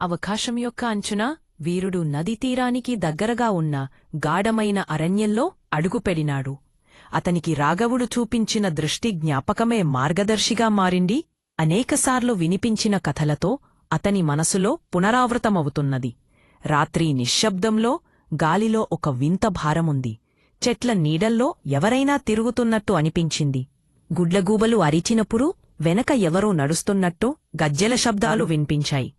అవకాశం యొక్క అంచున వీరుడు నదీతీరానికి దగ్గరగా ఉన్న గాఢమైన అరణ్యంలో అడుగుపెడినాడు. అతనికి రాఘవుడు చూపించిన దృష్టి జ్ఞాపకమే మార్గదర్శిగా మారింది. అనేకసార్లు వినిపించిన కథలతో అతని మనసులో పునరావృతమవుతున్నది. రాత్రి నిశ్శబ్దంలో గాలిలో ఒక వింత భారముంది. చెట్ల నీడల్లో ఎవరైనా తిరుగుతున్నట్టు అనిపించింది. గుడ్లగూబలు అరిచినప్పుడు వెనక ఎవరో నడుస్తున్నట్టు గజ్జెల శబ్దాలు వినిపించాయి.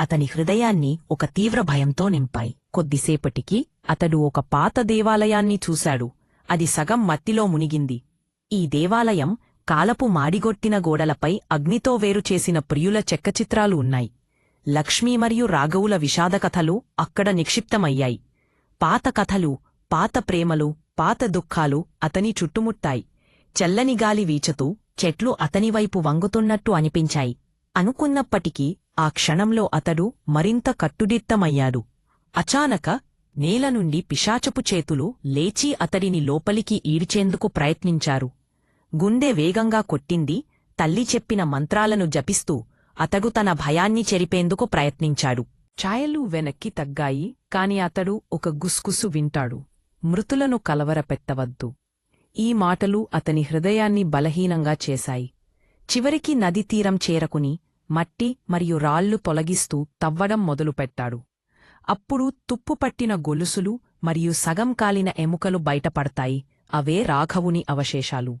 అతని హృదయాన్ని ఒక తీవ్ర భయంతో నింపాయి. కొద్దిసేపటికి అతడు ఒక పాత దేవాలయాన్ని చూశాడు. అది సగం మత్తిలో మునిగింది. ఈ దేవాలయం కాలపు మాడిగొట్టిన గోడలపై అగ్నితో వేరు చేసిన ప్రియుల చెక్కచిత్రాలు ఉన్నాయి. లక్ష్మీ మరియు రాఘవుల విషాదకథలు అక్కడ నిక్షిప్తమయ్యాయి. పాత కథలు పాత ప్రేమలు పాత దుఃఖాలు అతని చుట్టుముట్టాయి. చల్లని గాలి వీచుతూ చెట్లు అతనివైపు వంగుతున్నట్టు అనిపించాయి. అనుకున్నప్పటికీ ఆ క్షణంలో అతడు మరింత కట్టుదిట్టమయ్యాడు. అచానక నేల నుండి పిశాచపు చేతులు లేచి అతడిని లోపలికి ఈడ్చేందుకు ప్రయత్నించారు. గుండె వేగంగా కొట్టింది తల్లి చెప్పిన మంత్రాలను జపిస్తూ అతడు తన భయాన్ని చెరిపేందుకు ప్రయత్నించాడు. ఛాయలు వెనక్కి తగ్గాయి కాని అతడు ఒక గుస్గుసు వింటాడు. మృతులను కలవరపెట్టవద్దు. ఈ మాటలు అతని హృదయాన్ని బలహీనంగా చేశాయి. చివరికి నది తీరం చేరకుని మట్టి మరియు రాళ్ళు తొలగిస్తూ తవ్వడం మొదలుపెట్టాడు. అప్పుడు తుప్పుపట్టిన గొలుసులు మరియు సగం కాలిన ఎముకలు బయటపడతాయి. అవే రాఘవుని అవశేషాలు.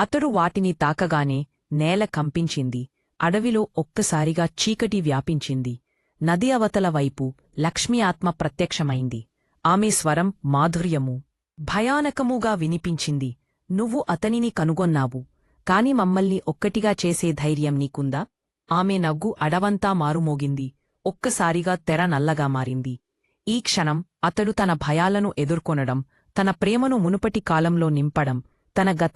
అతడు వాటిని తాకగానే నేల కంపించింది. అడవిలో ఒక్కసారిగా చీకటి వ్యాపించింది. నది అవతల వైపు లక్ష్మీ ఆత్మ ప్రత్యక్షమైంది. ఆమె స్వరం మాధుర్యము భయానకముగా వినిపించింది. నువ్వు అతనిని కనుగొన్నావు. కాని మమ్మల్ని ఒక్కటిగా చేసే ధైర్యం నీకుందా? ఆమె నగ్గు అడవంతా మారుమోగింది. ఒక్కసారిగా తెర నల్లగా మారింది. ఈ క్షణం అతడు తన భయాలను ఎదుర్కొనడం తన ప్రేమను మునుపటి కాలంలో నింపడం తన గతా